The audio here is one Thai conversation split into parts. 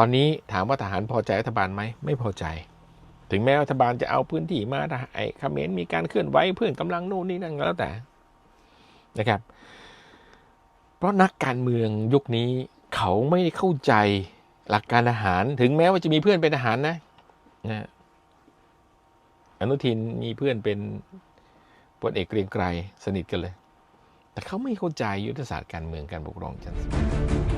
ตอนนี้ถามว่าทหารพอใจรัฐบาลไหมไม่พอใจ ถึงแม้รัฐบาลจะเอาพื้นที่มาไอ้เขมรมีการเคลื่อนไหวเพื่อนกำลังนู่นนี่นั่นก็แล้วแต่นะครับ เพราะนักการเมืองยุคนี้เขาไม่เข้าใจหลักการทหาร ถึงแม้ว่าจะมีเพื่อนเป็นทหารนะนะอนุทินมีเพื่อนเป็นพลเอกเกรียงไกรสนิทกันเลย แต่เขาไม่เข้าใจยุทธศาสตร์การเมืองการปกครองชั้นสูง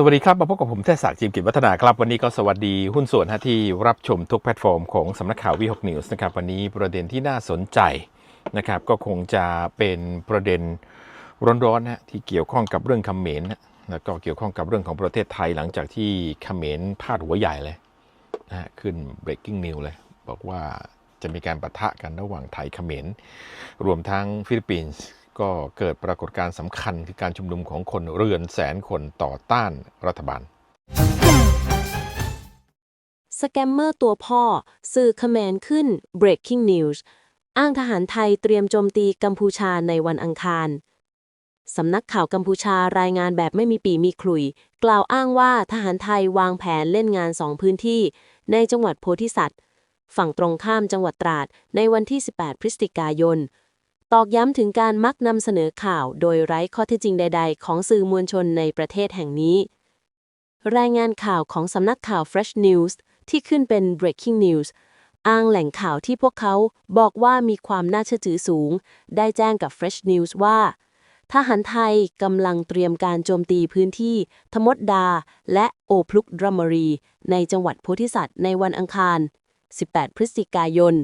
สวัสดีครับ มาพบกับผมเทศศักดิ์จิมกิจวัฒนาครับ วันนี้ก็สวัสดีหุ้นส่วนที่รับชมทุกแพลตฟอร์มของสำนักข่าววีหกนิวส์นะครับ วันนี้ประเด็นที่น่าสนใจนะครับ ก็คงจะเป็นประเด็นร้อนๆนะที่เกี่ยวข้องกับเรื่องเขมรนะแล้วก็เกี่ยวข้องกับเรื่องของประเทศไทยหลังจากที่เขมรพาดหัวใหญ่เลยนะฮะขึ้น breaking news เลย บอกว่าจะมีการปะทะกันระหว่างไทยเขมรรวมทั้งฟิลิปปินส์ ก็เกิดปรากฏการณ์สำคัญคือการชุมนุมของคนเรือนแสนคนต่อต้านรัฐบาล สแกมเมอร์ตัวพ่อ สื่อคแมนขึ้น breaking news อ้างทหารไทยเตรียมโจมตีกัมพูชาในวันอังคาร สำนักข่าวกัมพูชารายงานแบบไม่มีปีมีขลุย กล่าวอ้างว่าทหารไทยวางแผนเล่นงานสองพื้นที่ ในจังหวัดโพธิสัตว์ ฝั่งตรงข้ามจังหวัดตราดในวันที่ 18 พฤศจิกายน ตอกย้ำถึงการมักนำเสนอข่าวโดยไร้ข้อเท็จจริงใด ๆ ของสื่อมวลชนในประเทศแห่งนี้ รายงานข่าวของสำนักข่าว Fresh News ที่ขึ้นเป็น breaking news อ้างแหล่งข่าวที่พวกเขาบอกว่ามีความน่าเชื่อถือสูง ได้แจ้งกับ Fresh News ว่า ทหารไทยกำลังเตรียมการโจมตีพื้นที่ทมดดา และโอพลุกดรัมมรี ในจังหวัดโพธิสัตว์ในวันอังคาร 18 พฤศจิกายน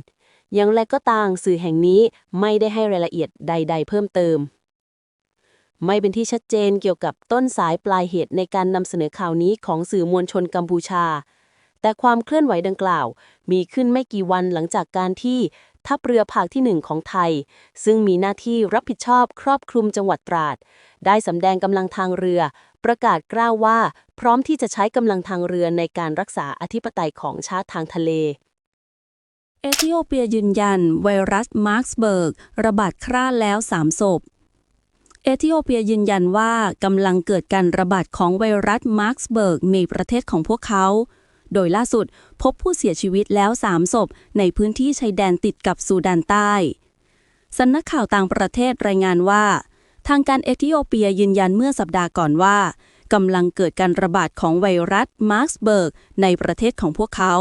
อย่างไรก็ตามสื่อแห่งนี้ไม่ได้ให้รายละเอียดใด ๆ เพิ่มเติม ไม่เป็นที่ชัดเจนเกี่ยวกับต้นสายปลายเหตุในการนำเสนอข่าวนี้ของสื่อมวลชนกัมพูชา แต่ความเคลื่อนไหวดังกล่าว มีขึ้นไม่กี่วันหลังจากการที่ทัพเรือภาคที่หนึ่งของไทย ซึ่งมีหน้าที่รับผิดชอบครอบคลุมจังหวัดตราด ได้สำแดงกำลังทางเรือ ประกาศกล้าวว่า พร้อมที่จะใช้กำลังทางเรือในการรักษาอธิปไตยของชาติทางทะเล เอธิโอเปียยืนยัน ไวรัสมาร์กสเบิร์กระบาดคร่าแล้ว3ศพ เอธิโอเปียยืนยันว่ากำลังเกิดการระบาดของไวรัสมาร์กสเบิร์กในประเทศของพวกเขา โดยล่าสุดพบผู้เสียชีวิตแล้ว3ศพในพื้นที่ชายแดนติดกับซูดานใต้สำนักข่าวต่างประเทศรายงานว่า ทางการเอธิโอเปียยืนยันเมื่อสัปดาห์ก่อนว่ากำลังเกิดการระบาดของไวรัสมาร์กสเบิร์กในประเทศของพวกเขา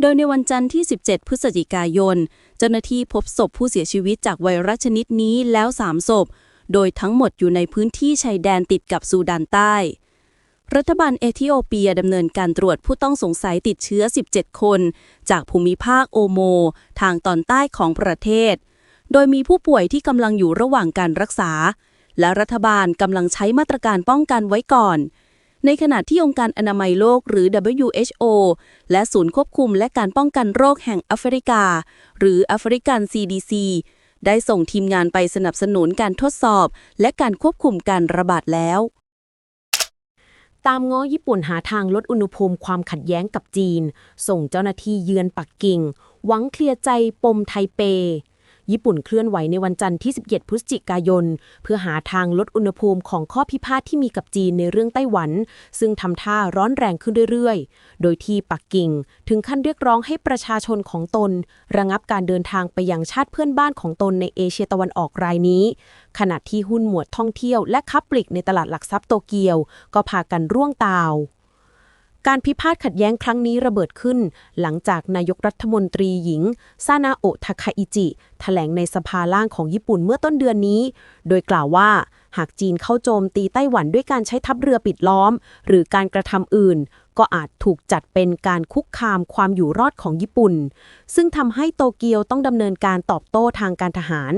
โดยในวันจันทร์ที่ 17 พฤศจิกายน เจ้าหน้าที่พบศพผู้เสียชีวิตจากไวรัสชนิดนี้แล้ว 3 ศพ โดยทั้งหมดอยู่ในพื้นที่ชายแดนติดกับซูดานใต้ รัฐบาลเอธิโอเปียดำเนินการตรวจผู้ต้องสงสัยติดเชื้อ 17 คน จากภูมิภาคโอโม ทางตอนใต้ของประเทศ โดยมีผู้ป่วยที่กำลังอยู่ระหว่างการรักษา และรัฐบาลกำลังใช้มาตรการป้องกันไว้ก่อน ในขณะที่องค์การอนามัยโลกหรือ WHO และศูนย์ควบคุมและการป้องกันโรคแห่งแอฟริกา หรือแอฟริกัน CDC ได้ส่งทีมงานไปสนับสนุนการทดสอบ และการควบคุมการระบาดแล้ว ตามง้อญี่ปุ่นหาทางลดอุณหภูมิความขัดแย้งกับจีน ส่งเจ้าหน้าที่เยือนปักกิ่ง หวังเคลียร์ใจปมไทเป ญี่ปุ่นเคลื่อนไหวในวันจันทร์ที่ 17 พฤศจิกายน เพื่อหาทางลดอุณหภูมิของข้อพิพาทที่มีกับจีนในเรื่องไต้หวัน ซึ่งทำท่าร้อนแรงขึ้นเรื่อยๆ โดยที่ปักกิ่งถึงขั้นเรียกร้องให้ประชาชนของตน ระงับการเดินทางไปยังชาติเพื่อนบ้านของตนในเอเชียตะวันออกรายนี้ ขณะที่หุ้นหมวดท่องเที่ยวและค้าปลีกในตลาดหลักทรัพย์โตเกียว ก็พากันร่วงตาว การพิพาทขัดแย้งครั้งนี้ระเบิดขึ้น หลังจากนายกรัฐมนตรีหญิง ซานาโอะทาคาอิจิแถลงในสภาล่างของญี่ปุ่นเมื่อต้นเดือนนี้ โดยกล่าวว่า หากจีนเข้าโจมตีไต้หวันด้วยการใช้ทัพเรือปิดล้อม หรือการกระทำอื่น ก็อาจถูกจัดเป็นการคุกคามความอยู่รอดของญี่ปุ่น ซึ่งทำให้โตเกียวต้องดำเนินการตอบโต้ทางการทหาร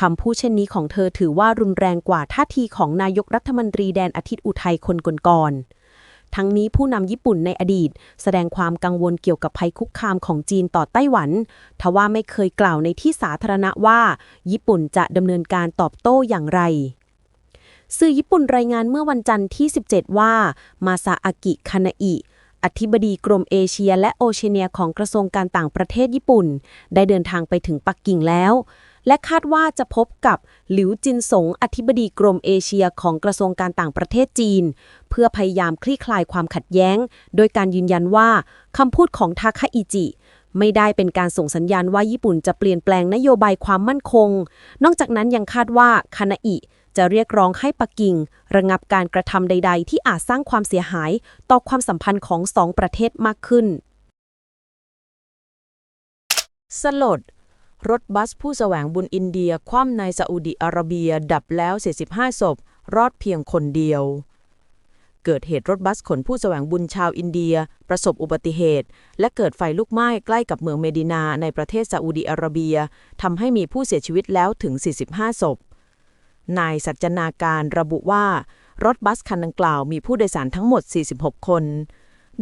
คำพูดเช่นนี้ของเธอถือว่ารุนแรงกว่าท่าทีของนายกรัฐมนตรีแดนอาทิตย์อุทัยคนก่อนๆ ทั้งนี้ผู้นำญี่ปุ่นในอดีต แสดงความกังวลเกี่ยวกับภัยคุกคามของจีนต่อไต้หวัน ทว่าไม่เคยกล่าวในที่สาธารณะว่า ญี่ปุ่นจะดำเนินการตอบโต้อย่างไรสื่อญี่ปุ่นรายงานเมื่อวันจันทร์ที่ 17 ว่า มาซาอากิ คานาอิ อธิบดีกรมเอเชียและโอเชียเนียของกระทรวงการต่างประเทศญี่ปุ่น ได้เดินทางไปถึงปักกิ่งแล้ว และคาดว่าจะพบกับหลิวจินสงอธิบดีกรมเอเชียของกระทรวงการต่างประเทศจีน เพื่อพยายามคลี่คลายความขัดแย้ง โดยการยืนยันว่าคำพูดของทาคาอิจิ ไม่ได้เป็นการส่งสัญญาณว่าญี่ปุ่นจะเปลี่ยนแปลงนโยบายความมั่นคง นอกจากนั้นยังคาดว่าคานาอิจะเรียกร้องให้ปักกิ่ง ระงับการกระทำใด ๆ ที่อาจสร้างความเสียหายต่อความสัมพันธ์ของสองประเทศมากขึ้น สลด รถบัสผู้แสวงบุญอินเดียคว่ำในซาอุดิอาระเบียดับแล้ว45ศพ รอดเพียงคนเดียว เกิดเหตุรถบัสขนผู้แสวงบุญชาวอินเดีย ประสบอุบัติเหตุ และเกิดไฟลุกไหม้ใกล้กับเมืองเมดินาในประเทศซาอุดิอาระเบียทำให้มีผู้เสียชีวิตแล้วถึง 45ศพ นายสัจนาการระบุว่า รถบัสคันดังกล่าวมีผู้โดยสารทั้งหมด 46 คน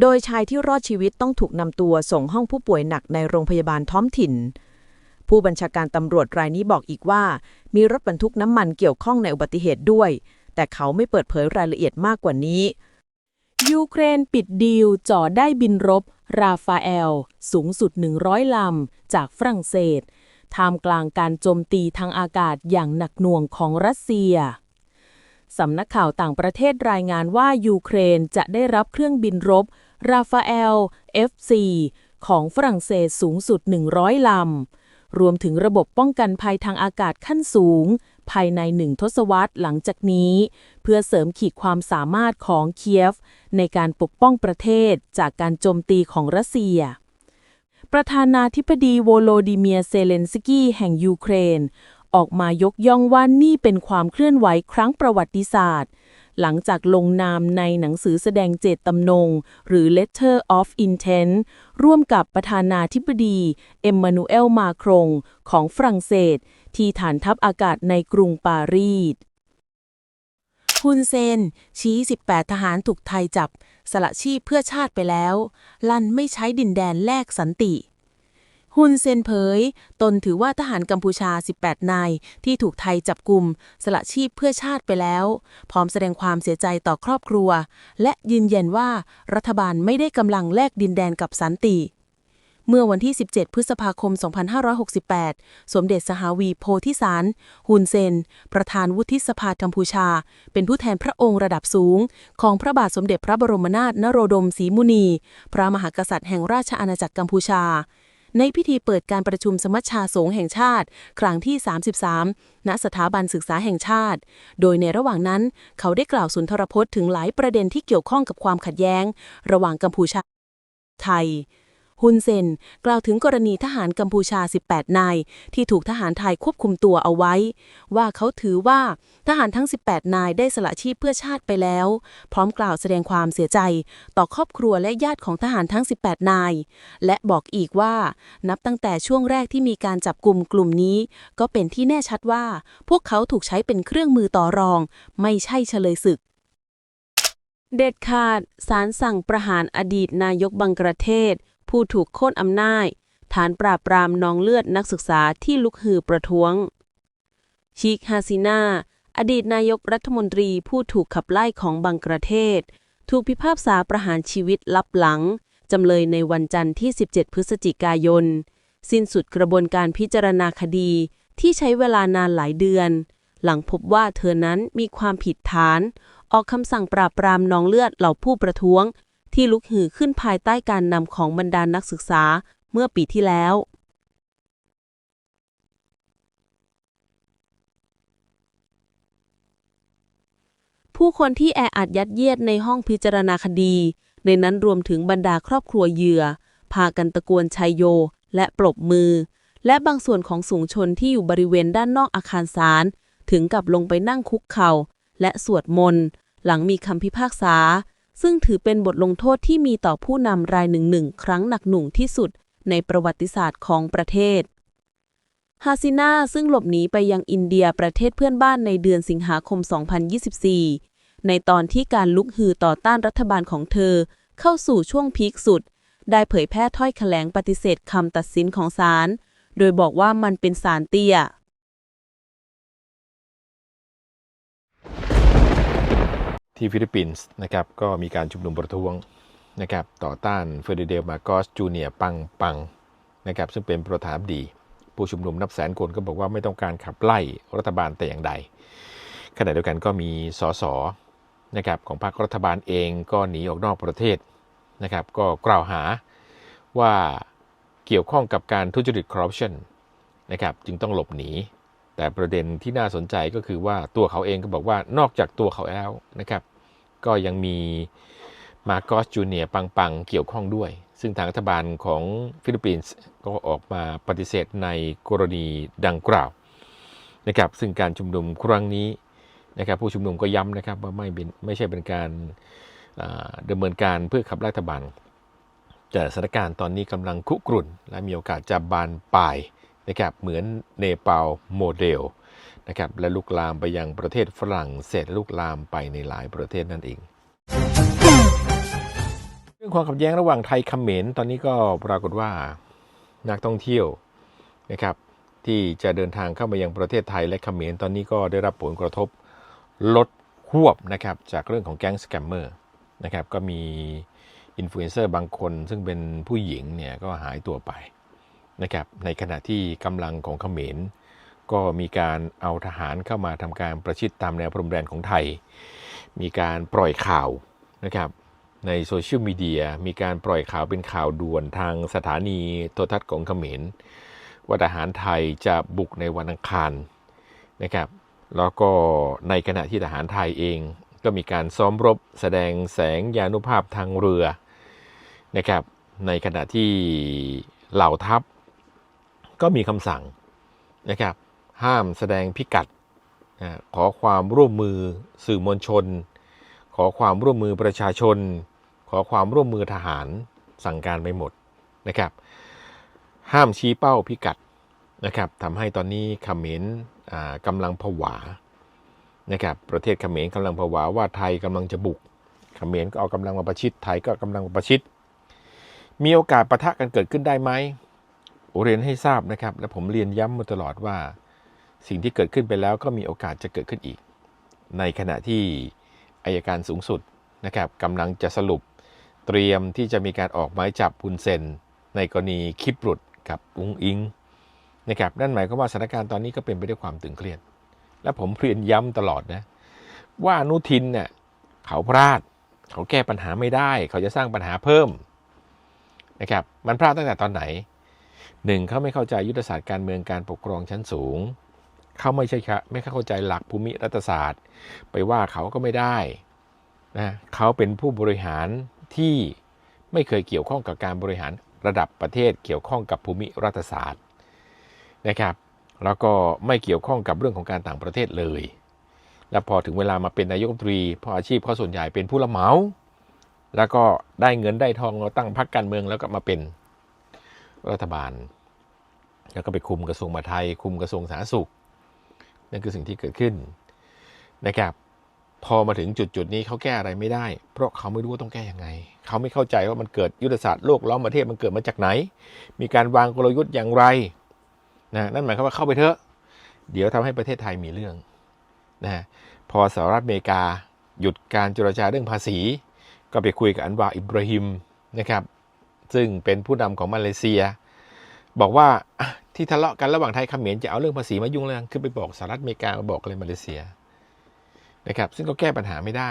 โดยชายที่รอดชีวิตต้องถูกนำตัวส่งห้องผู้ป่วยหนักในโรงพยาบาลท้องถิ่น ผู้บัญชาการตำรวจรายนี้บอกอีกว่า มีรถบรรทุกน้ำมันเกี่ยวข้องในอุบัติเหตุด้วย แต่เขาไม่เปิดเผยรายละเอียดมากกว่านี้ ยูเครนปิดดีลจ่อได้บินรบ ราฟาเอล สูงสุด 100 ลำ จากฝรั่งเศสท่ามกลางการโจมตีทางอากาศอย่างหนักหน่วงของรัสเซียสำนักข่าวต่างประเทศรายงานว่ายูเครนจะได้รับเครื่องบินรบ ราฟาเอล F4 ของฝรั่งเศสสูงสุด 100 ลำ รวมถึงระบบป้องกันภัยทางอากาศขั้นสูง ภายในหนึ่งทศวรรษหลังจากนี้ เพื่อเสริมขีดความสามารถของเคียฟ ในการปกป้องประเทศจากการโจมตีของรัสเซีย ประธานาธิบดีโวโลดิเมียเซเลนสกี้แห่งยูเครน ออกมายกย่องว่านี่เป็นความเคลื่อนไหวครั้งประวัติศาสตร์ หลังจากลงนามในหนังสือแสดงเจตจำนง หรือ Letter of Intent ร่วมกับประธานาธิบดี เอ็มมานูเอล มาครง ของฝรั่งเศส ที่ฐานทัพอากาศในกรุงปารีสฮุนเซน ชี้ 18 ทหารถูกไทยจับ สละชีพเพื่อชาติไปแล้ว ลันไม่ใช้ดินแดนแลกสันติ ฮุนเซนเผย ตนถือว่าทหารกัมพูชา 18 นาย ที่ถูกไทยจับกลุ่ม สละชีพเพื่อชาติไปแล้ว พร้อมแสดงความเสียใจต่อครอบครัว และยืนยันว่ารัฐบาลไม่ได้กำลังแลกดินแดนกับสันติเมื่อวันที่ 17 พฤษภาคม 2568 สมเด็จสหวีโพธิสาร ฮุนเซน ประธานวุฒิสภากัมพูชา เป็นผู้แทนพระองค์ระดับสูง ของพระบาทสมเด็จพระบรมนาถนโรดมศรีมุนี พระมหากษัตริย์แห่งราชอาณาจักรกัมพูชา ในพิธีเปิดการประชุมสมัชชาสงฆ์แห่งชาติ ครั้งที่ 33 ณ สถาบันศึกษาแห่งชาติ โดยในระหว่างนั้น เขาได้กล่าวสุนทรพจน์ถึงหลายประเด็นที่เกี่ยวข้องกับความขัดแย้ง ระหว่างกัมพูชาไทย ฮุนเซนกล่าวถึงกรณีทหารกัมพูชา 18 นาย ที่ถูกทหารไทยควบคุมตัวเอาไว้ ว่าเขาถือว่าทหารทั้ง 18 นายได้สละชีพเพื่อชาติไปแล้ว พร้อมกล่าวแสดงความเสียใจ ต่อครอบครัวและญาติของทหารทั้ง 18 นาย และบอกอีกว่า นับตั้งแต่ช่วงแรกที่มีการจับกลุ่มกลุ่มนี้ ก็เป็นที่แน่ชัดว่า พวกเขาถูกใช้เป็นเครื่องมือต่อรอง ไม่ใช่เฉลยศึกเด็ดขาดศาลสั่งประหารอดีตนายกบังกลาเทศ ผู้ถูกโค่นอำนาจ ฐานปราบปรามนองเลือดนักศึกษาที่ลุกฮือประท้วง ชิคฮาซินาอดีตนายกรัฐมนตรีผู้ถูกขับไล่ของบังกลาเทศ ถูกพิพากษาประหารชีวิตลับหลัง จำเลยในวันจันทร์ที่ 17 พฤศจิกายน สิ้นสุดกระบวนการพิจารณาคดีที่ใช้เวลานานหลายเดือน หลังพบว่าเธอนั้นมีความผิดฐาน ออกคำสั่งปราบปรามนองเลือดเหล่าผู้ประท้วง ที่ลุกฮือขึ้นภายใต้การนำของบรรดานักศึกษาเมื่อปีที่แล้ว ผู้คนที่แออัดยัดเยียดในห้องพิจารณาคดี ในนั้นรวมถึงบรรดาครอบครัวเหยื่อ พากันตะโกนชัยโย และปรบมือ และบางส่วนของสูงชนที่อยู่บริเวณด้านนอกอาคารศาลถึงกับลงไปนั่งคุกเข่าและสวดมนต์ หลังมีคำพิพากษา ซึ่งถือเป็นบทลงโทษที่มีต่อผู้นำรายหนึ่งหนึ่งครั้งหนักหน่วงที่สุดในประวัติศาสตร์ของประเทศ ฮาซินาซึ่งหลบหนีไปยังอินเดียประเทศเพื่อนบ้านในเดือนสิงหาคม 2024 ในตอนที่การลุกฮือต่อต้านรัฐบาลของเธอ เข้าสู่ช่วงพีคสุด ได้เผยแพร่ถ้อยแถลงปฏิเสธคำตัดสินของศาล โดยบอกว่ามันเป็นศาลเตี้ย ที่ฟิลิปปินส์นะครับก็มีการชุมนุมประท้วงนะครับต่อต้านเฟอร์ดิเดลมาโกสจูเนียปังปังนะครับซึ่งเป็นประธานดี ผู้ชุมนุมนับแสนคนก็บอกว่าไม่ต้องการขับไล่รัฐบาลแต่อย่างใดขณะเดียวกันก็มีสสนะครับของพรรครัฐบาลเองก็หนีออกนอกประเทศนะครับก็กล่าวหาว่าเกี่ยวข้องกับการทุจริตคอร์รัปชันนะครับจึงต้องหลบหนี แต่ประเด็นที่น่าสนใจก็คือว่าตัวเขาเองก็บอกว่านอกจากตัวเขาแล้วนะครับ ก็ยังมีมาโกสจูเนียปังปังเกี่ยวข้องด้วย ซึ่งทางรัฐบาลของฟิลิปปินส์ก็ออกมาปฏิเสธในกรณีดังกล่าวนะครับซึ่งการชุมนุมครั้งนี้นะครับผู้ชุมนุมก็ย้ำนะครับว่าไม่เป็นไม่ใช่เป็นการอ่าดำเนินการเพื่อขับไล่รัฐบาลแต่สถานการณ์ตอนนี้กำลังคุกรุ่น และมีโอกาสจะบานปลาย นะครับเหมือนเนปาลโมเดลนะครับและลุกลามไปยังประเทศฝรั่งเศสลุกลามไปในหลายประเทศนั่นเองเรื่องความขัดแย้งระหว่างไทยเขมรตอนนี้ก็ปรากฏว่านักท่องเที่ยวนะครับที่จะเดินทางเข้ามายังประเทศไทยและเขมรตอนนี้ก็ได้รับผลกระทบลดควบนะครับจากเรื่องของแก๊งสแกมเมอร์นะครับก็มีอินฟลูเอนเซอร์บางคนซึ่งเป็นผู้หญิงเนี่ยก็หายตัวไป นะครับในขณะที่กำลังของเขมร ก็มีการเอาทหารเข้ามาทำการประชิดตามแนวพรมแดนของไทย มีการปล่อยข่าวนะครับในโซเชียลมีเดียมีการปล่อยข่าวเป็นข่าวด่วนทางสถานีโทรทัศน์ของเขมร ว่าทหารไทยจะบุกในวันอังคารนะครับแล้วก็ในขณะที่ทหารไทยเองก็มีการซ้อมรบแสดงแสงยานุภาพทางเรือนะครับในขณะที่เหล่าทัพ ก็มีคำสั่งนะครับ ห้ามแสดงพิกัดนะขอความร่วมมือสื่อมวลชน ขอความร่วมมือประชาชน ขอความร่วมมือทหารสั่งการไปหมดนะครับ ห้ามชี้เป้าพิกัดนะครับทำให้ตอนนี้เขมรกำลังผวานะครับประเทศเขมรกำลังผวาว่าไทยกำลังจะบุกเขมรก็เอากำลังมาประชิดไทยก็กำลังมาประชิด มีโอกาสปะทะกันเกิดขึ้นได้ไหม เรียนให้ทราบนะครับ และผมเรียนย้ำมาตลอดว่า สิ่งที่เกิดขึ้นไปแล้วก็มีโอกาสจะเกิดขึ้นอีก ในขณะที่อายการสูงสุดนะครับกำลังจะสรุปเตรียมที่จะมีการออกหมายจับพุนเซน ในกรณีคลิปหลุดกับอุ้งอิงนะครับนั่นหมายความว่าสถานการณ์ตอนนี้ก็เป็นไปด้วยความตึงเครียด และผมเรียนย้ำตลอดนะว่านุทินเนี่ยเขาพลาด เขาแก้ปัญหาไม่ได้ เขาจะสร้างปัญหาเพิ่มนะครับมันพลาดตั้งแต่ตอนไหน หนึ่งเขาไม่เข้าใจยุทธศาสตร์การเมืองการปกครองชั้นสูง เขาไม่ใช่ครับไม่เข้าใจหลักภูมิรัฐศาสตร์ ไปว่าเขาก็ไม่ได้นะเขาเป็นผู้บริหารที่ไม่เคยเกี่ยวข้องกับการบริหารระดับประเทศเกี่ยวข้องกับภูมิรัฐศาสตร์นะครับ แล้วก็ไม่เกี่ยวข้องกับเรื่องของการต่างประเทศเลย แล้วพอถึงเวลามาเป็นนายกรัฐมนตรีเพออาชีพเขาส่วนใหญ่เป็นผู้รับเหมา แล้วก็ได้เงินได้ทองเราตั้งพรรคการเมืองแล้วก็มาเป็น รัฐบาล แล้วก็ไปคุมกระทรวงมหาดไทย คุมกระทรวงสาธารณสุข นั่นคือสิ่งที่เกิดขึ้นนะครับ พอมาถึงจุดจุดๆนี้เขาแก้อะไรไม่ได้ เพราะเขาไม่รู้ว่าต้องแก้ยังไง เขาไม่เข้าใจว่ามันเกิดยุทธศาสตร์โลกล้อมประเทศมันเกิดมาจากไหน มีการวางกลยุทธ์อย่างไรนะนั่นหมายความว่าเข้าไปเถอะ เดี๋ยวทำให้ประเทศไทยมีเรื่องนะพอสหรัฐอเมริกาหยุดการเจรจาเรื่องภาษี ก็ไปคุยกับอันวาอิบราฮิมนะครับ ซึ่งเป็นผู้นำของมาเลเซีย บอกว่าที่ทะเลาะกันระหว่างไทยเขมรจะเอาเรื่องภาษีมายุ่งเรื่องคือไปบอกสหรัฐอเมริกามาบอกเลยมาเลเซียนะครับซึ่งก็แก้ปัญหาไม่ได้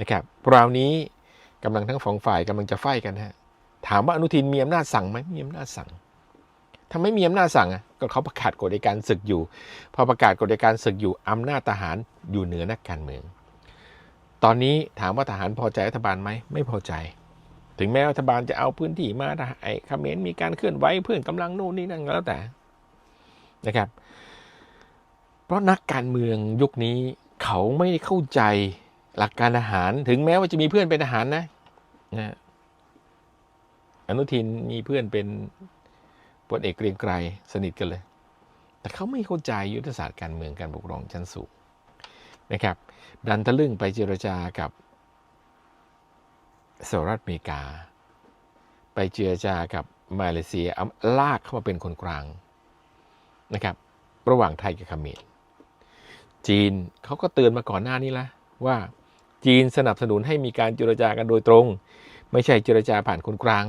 นะครับคราวนี้กำลังทั้งสองฝ่ายกำลังจะไฟกันฮะถามว่าอนุทินมีอำนาจสั่งไหมมีอำนาจสั่งถ้าไมมีอำนาจสั่งอะก็เขาประกาศกฎในการศึกอยู่ พอประกาศกฎในการศึกอยู่อำนาจทหารอยู่เหนือนักการเมือง ตอนนี้ถามว่าทหารพอใจรัฐบาลไหมไม่พอใจ ถึงแม้รัฐบาลจะเอาพื้นที่มาทหารไอ้เขมรมีการเคลื่อนไหวเพื่อนกำลังนู่นนี่นั่นก็แล้วแต่นะครับ เพราะนักการเมืองยุคนี้เขาไม่เข้าใจหลักการทหาร ถึงแม้ว่าจะมีเพื่อนเป็นทหารนะนะอนุทินมีเพื่อนเป็นพลเอกเกรียงไกรสนิทกันเลย แต่เขาไม่เข้าใจยุทธศาสตร์การเมืองการปกครองชั้นสูงนะครับ ดันทะลึ่งไปเจรจากับ สหรัฐอเมริกา ไปเจรจากับมาเลเซียเอาลากเข้ามาเป็นคนกลางนะครับระหว่างไทยกับเขมรจีนเขาก็เตือนมาก่อนหน้านี้แล้วว่าจีนสนับสนุนให้มีการเจรจากันโดยตรง ไม่ใช่เจรจาผ่านคนกลาง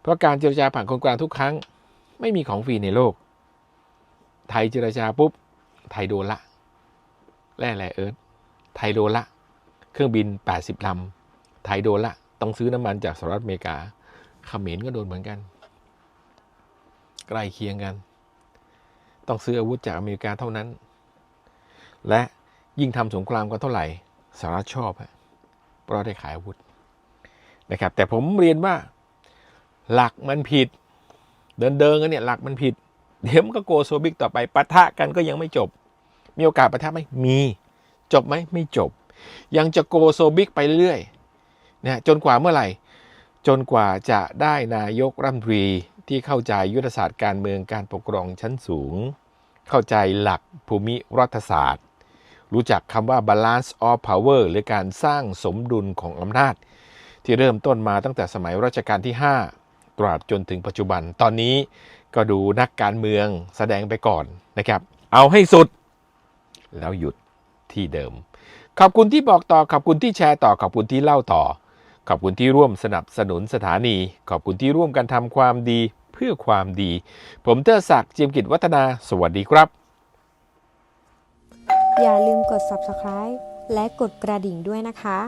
เพราะการเจรจาผ่านคนกลางทุกครั้ง ไม่มีของฟรีในโลก ไทยเจรจาปุ๊บ ไทยโดนละแร่แร่เอิร์ธไทยโดนละ เครื่องบิน 80ลำไทยโดนละ ต้องซื้อน้ำมันจากสหรัฐอเมริกาเขมรก็โดนเหมือนกัน ใกล้เคียงกัน ต้องซื้ออาวุธจากอเมริกาเท่านั้น และยิ่งทำสงครามกันเท่าไหร่สหรัฐชอบเพราะได้ขายอาวุธนะครับ แต่ผมเรียนว่าหลักมันผิด เดินเดินกันเนี่ยหลักมันผิดเดี๋ยวมันก็โกโซบิกต่อไปปะทะกันก็ยังไม่จบ มีโอกาสปะทะไหมมี จบไหมไม่จบ ยังจะโกโซบิกไปเรื่อย นะจนกว่าเมื่อไหร่ จนกว่าจะได้นายกรัฐมนตรีที่เข้าใจยุทธศาสตร์การเมืองการปกครองชั้นสูง เข้าใจหลักภูมิรัฐศาสตร์ รู้จักคำว่า balance of power หรือการสร้างสมดุลของอำนาจ ที่เริ่มต้นมาตั้งแต่สมัยรัชกาลที่ 5 ตราบจนถึงปัจจุบัน ตอนนี้ก็ดูนักการเมืองแสดงไปก่อนนะครับ เอาให้สุด แล้วหยุดที่เดิม ขอบคุณที่บอกต่อ ขอบคุณที่แชร์ต่อ ขอบคุณที่เล่าต่อ ขอบคุณที่ร่วมสนับสนุนสถานี ขอบคุณที่ร่วมกันทำความดีเพื่อความดี ผมเตอร์ศักดิ์เจียมกิจวัฒนา สวัสดีครับ อย่าลืมกด subscribe และกดกระดิ่งด้วยนะคะ